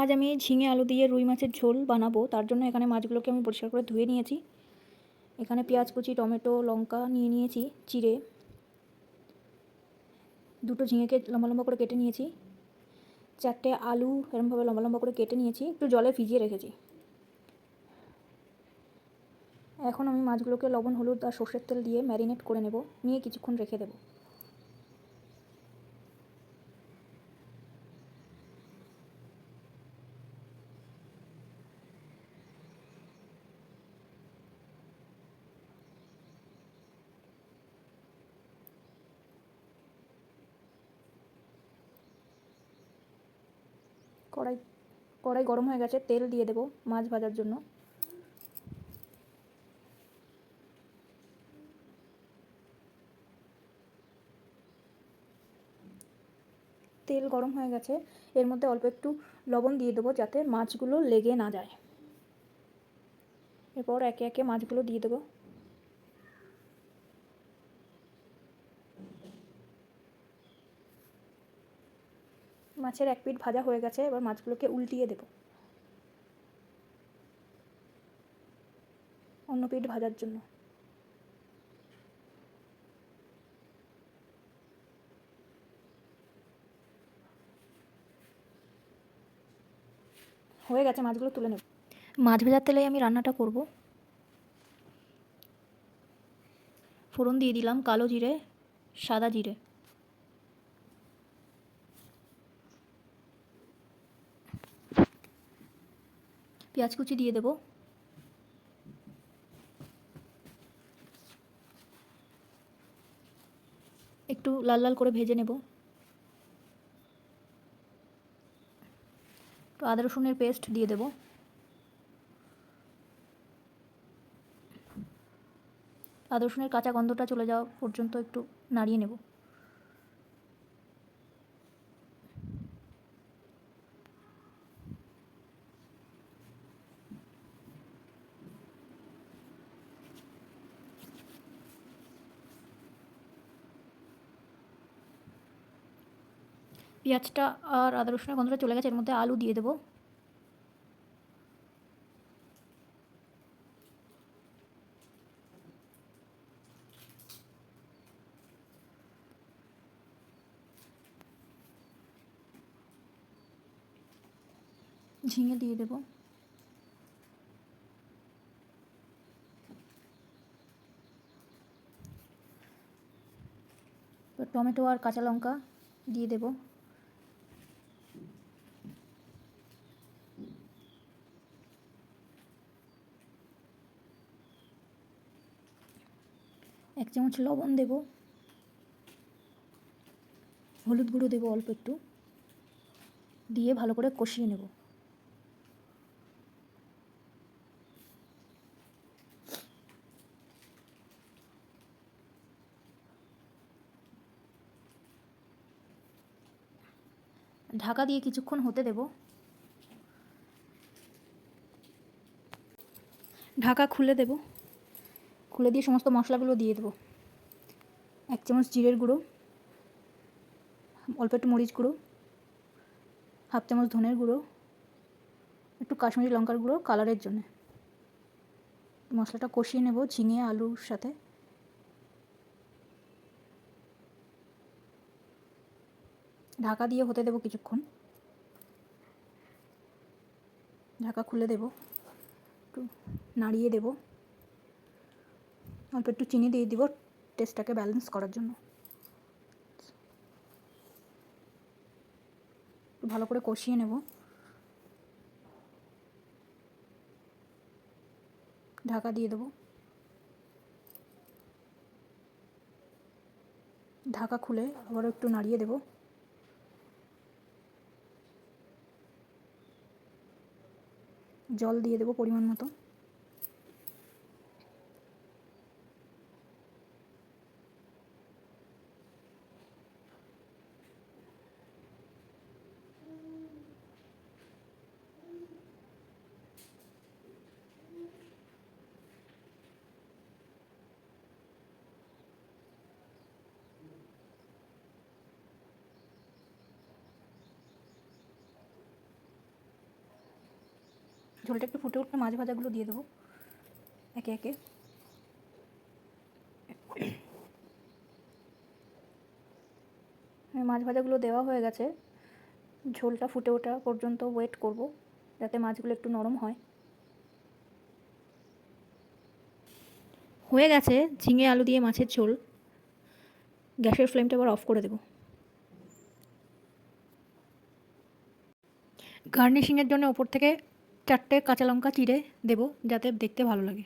আজ আমি ঝিঙে আলু দিয়ে রুই মাছের ঝোল বানাবো। তার জন্য এখানে মাছগুলোকে আমি পরিষ্কার করে ধুয়ে নিয়েছি। এখানে পেঁয়াজ কুচি, টমেটো, লঙ্কা নিয়ে নিয়েছি, চিড়ে। দুটো ঝিঙেকে লম্বা লম্বা করে কেটে নিয়েছি। চারটে আলু এরমভাবে লম্বা লম্বা করে কেটে নিয়েছি, একটু জলে ভিজিয়ে রেখেছি। এখন আমি মাছগুলোকে লবণ, হলুদ আর সর্ষের তেল দিয়ে ম্যারিনেট করে নেব, নিয়ে কিছুক্ষণ রেখে দেবো। কড়াই কড়াই গরম হয়ে গেছে, তেল দিয়ে দেবো মাছ ভাজার জন্য। তেল গরম হয়ে গেছে, এর মধ্যে অল্প একটু লবণ দিয়ে দেবো যাতে মাছগুলো লেগে না যায়। এরপর একে একে মাছগুলো দিয়ে দেবো। মাছের এক পিঠ ভাজা হয়ে গেছে, এবার মাছগুলোকে উল্টিয়ে দেব। অন্য পিঠ ভাজার জন্য। হয়ে গেছে, মাছগুলো তুলে নেব। মাছ ভাজার তেলে আমি রান্নাটা করব। ফোড়ন দিয়ে দিলাম কালো জিরে, সাদা জিরে। পেঁয়াজ কুচি দিয়ে দেব। একটু লাল লাল করে ভেজে নেব। একটু আদা রসুনের পেস্ট দিয়ে দেব। আদা রসুনের কাঁচা গন্ধটা চলে যাওয়া পর্যন্ত একটু নাড়িয়ে নেব। পেঁয়াজটা আর আদা রসুনের গন্ধটা চলে গেছে, এর মধ্যে আলু দিয়ে দেবো। ঝিঙে দিয়ে দেবো। টমেটো আর কাঁচা লঙ্কা দিয়ে দেবো। চামচ লবণ দেব। হলুদ গুঁড়ো দেবো অল্প একটু। দিয়ে ভালো করে কষিয়ে নেব। ঢাকা দিয়ে কিছুক্ষণ হতে দেব। ঢাকা খুলে দেবো। খুলে দিয়ে সমস্ত মশলাগুলো দিয়ে দেবো। এক চামচ জিরের গুঁড়ো, অল্প একটু মরিচ গুঁড়ো, হাফ চামচ ধনের গুঁড়ো, একটু কাশ্মীরি লঙ্কার গুঁড়ো কালারের জন্য। মশলাটা কষিয়ে নেব ঝিঙে, আলুর সাথে। ঢাকা দিয়ে হতে দেবো কিছুক্ষণ। ঢাকা খুলে দেব। একটু নাড়িয়ে দেবো। অল্প একটু চিনি দিয়ে দিব টেস্টটাকে ব্যালেন্স করার জন্য। ভালো করে কষিয়ে নেব। ঢাকা দিয়ে দেবো। ঢাকা খুলে আবারও একটু নাড়িয়ে দেব। জল দিয়ে দেবো পরিমাণ মতো। ঝোলটা একটু ফুটে উঠলে মাছ ভাজাগুলো দিয়ে দেবো। একে একে। মাছ ভাজাগুলো দেওয়া হয়ে গেছে। ঝোলটা ফুটে ওঠা পর্যন্ত ওয়েট করব, যাতে মাছগুলো একটু নরম হয়। হয়ে গেছে ঝিঙে আলু দিয়ে মাছের ঝোল। গ্যাসের ফ্লেমটা এবার অফ করে দেব। গার্নিশিংয়ের জন্য ওপর থেকে চারটে কাঁচা লঙ্কা চিড়ে দেবো যাতে দেখতে ভালো লাগে।